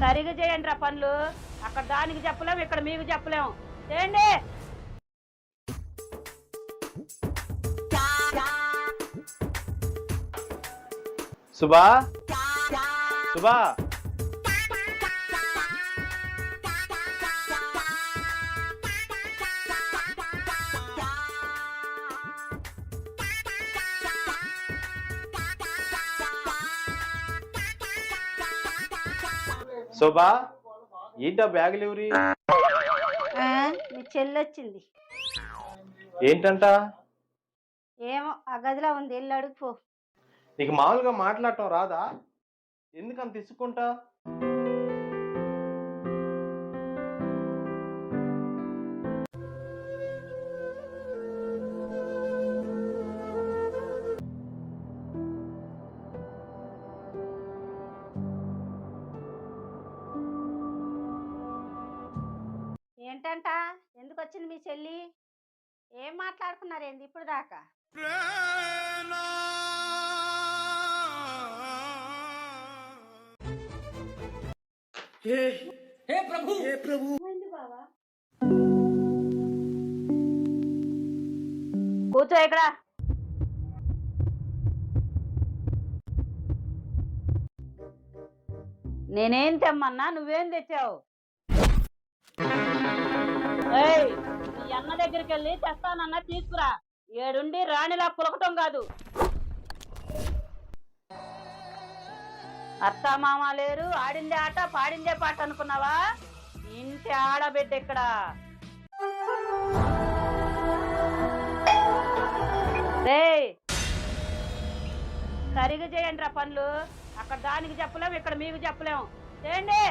సరిగా చేయండి రా పనులు. అక్కడ దానికి చెప్పలేం ఇక్కడ మీకు చెప్పలేం. చేయండి! సుభా? సుభా? శోభా ఏంటా బ్యాగులు ఎవరి ఆ, మీ చెల్లి వచ్చింది. ఏంటంట? ఏమో ఆ గదిలో ఉంది వెళ్ళి అడుగుపో నీకు మామూలుగా మాట్లాడటం రాదా? ఎందుకంత తీసుకుంటా ఏంటంట? ఎందుకు వచ్చింది మీ చెల్లి? ఏం మాట్లాడుకున్నారు ఏంది ఇప్పుడు దాకా? బావా? కూర్చో ఇక్కడ. నేనేం తెమ్మన్నా నువ్వేం తెచ్చావు? మీ అన్న దగ్గరికి వెళ్ళి తెస్తానన్నా తీసుకురా. ఏడుండి రాణిలా పులకటం కాదు. అత్త మామ లేరు ఆడిందే ఆట పాడిందే పాట అనుకున్నావా? ఇంటి ఆడబిడ్డ ఇక్కడ. రేయ్ సరిగా చేయండి రా పనులు. అక్కడ దానికి చెప్పలేం ఇక్కడ మీకు చెప్పలేం. చేయండి.